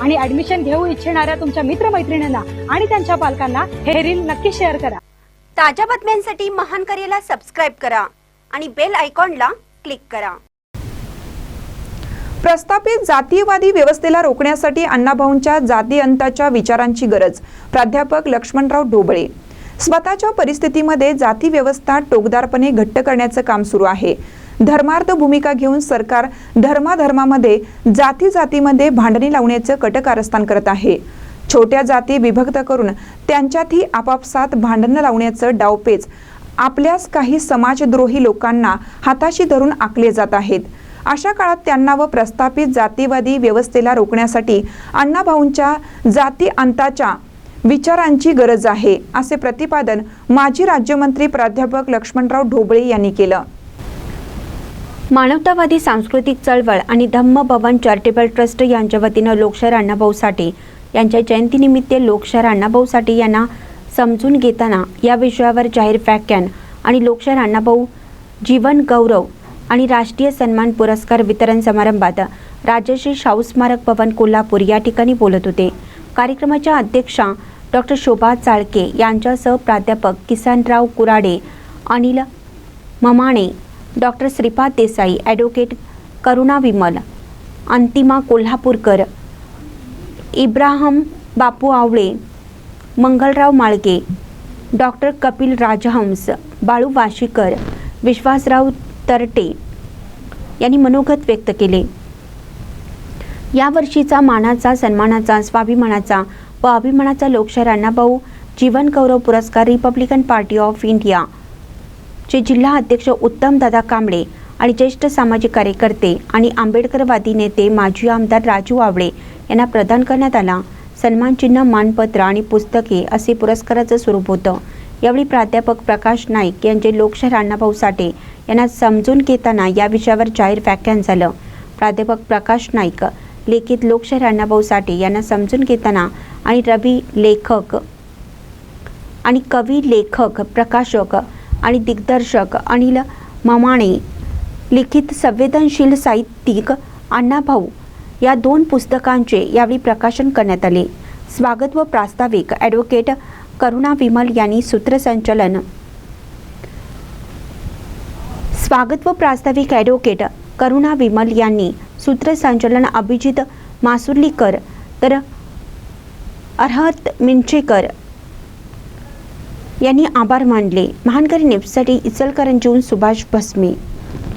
आणि ऍडमिशन घेऊ इच्छिणाऱ्या तुमच्या मित्रमैत्रिणींना आणि त्यांच्या पालकांना हे रील नक्की शेअर करा. ताज्या बातम्यांसाठी महान करेला सबस्क्राईब करा आणि बेल आयकॉनला क्लिक करा. प्रस्थापित जातीयवादी व्यवस्थेला रोखण्यासाठी अण्णाभाऊंच्या जाती अंताच्या विचारांची गरज प्राध्यापक लक्ष्मणराव ढोबळे. स्वतःच्या परिस्थितीमध्ये जाती व्यवस्था टोकदारपणे घट्ट करण्याचं काम सुरू आहे. धर्मार्थ भूमिका घेऊन सरकार धर्माधर्मामध्ये जाती जातीमध्ये भांडणी लावण्याचं कटकारस्थान करत आहे. छोट्या जाती विभक्त करून त्यांच्यातही आपापसात भांडणं लावण्याचं डावपेच आपल्याच काही समाजद्रोही लोकांना हाताशी धरून आखले जात आहेत. अशा काळात त्यांना व प्रस्थापित जातीवादी व्यवस्थेला रोखण्यासाठी अण्णाभाऊंच्या जाती अंताच्या विचारांची गरज आहे असे प्रतिपादन माजी राज्यमंत्री प्राध्यापक लक्ष्मणराव ढोबळे यांनी केलं. मानवतावादी सांस्कृतिक चळवळ आणि धम्म भवन चॅरिटेबल ट्रस्ट यांच्या वतीनं लोकशाहीर अण्णाभाऊ साठे यांच्या जयंतीनिमित्त लोकशाहीर अण्णाभाऊ साठे यांना समजून घेताना या विषयावर जाहीर व्याख्यान आणि लोकशाहीर अण्णाभाऊ जीवन गौरव आणि राष्ट्रीय सन्मान पुरस्कार वितरण समारंभात राजश्री शाहू स्मारक भवन कोल्हापूर या ठिकाणी बोलत होते. कार्यक्रमाच्या अध्यक्षा डॉक्टर शोभा चाळके यांच्यासह प्राध्यापक Kisanrao Kurade Anil Mamane doctor Shripad Desai advocate Karuna Vimal Antima Kolhapurkar Ibrahim Bapu Awale Mangalrao Malge doctor Kapil Rajhans Balu Washikar Vishwasrao Tarte यांनी मनोगत व्यक्त केले. यावर्षीचा मानाचा सन्मानाचा स्वाभिमानाचा व अभिमानाचा लोकशाहीर अण्णाभाऊ जीवन गौरव पुरस्कार रिपब्लिकन पार्टी ऑफ इंडिया जे जिल्हा अध्यक्ष उत्तम दादा कांबळे आणि ज्येष्ठ सामाजिक कार्यकर्ते आणि आंबेडकरवादी नेते माजी आमदार राजू आवळे यांना प्रदान करण्यात आला. सन्मानचिन्ह मानपत्र आणि पुस्तके असे पुरस्काराचं स्वरूप होतं. यावेळी प्राध्यापक प्रकाश नाईक यांचे लोकशाहीर अण्णाभाऊ साठे यांना समजून घेताना या विषयावर जाहीर व्याख्यान झालं. प्राध्यापक प्रकाश नाईक लेखित लोकशाहीर अण्णाभाऊ साठे यांना समजून घेताना आणि रवी लेखक आणि कवी लेखक प्रकाशक आणि दिग्दर्शक अनिल ममाणे लिखित संवेदनशील साहित्यिक अण्णाभाऊ या दोन पुस्तकांचे यावेळी प्रकाशन करण्यात आले. स्वागत व प्रास्ताविक ॲडव्होकेट करुणा विमल यांनी सूत्रसंचलन. स्वागत व प्रास्ताविक ॲडव्होकेट करुणा विमल यांनी सूत्रसंचलन अभिजित मासुर्लीकर तर अर्हत मिंचेकर यांनी आभार मानले. महानकरी नेपसाठी इचलकरंजीहून सुभाष भस्मे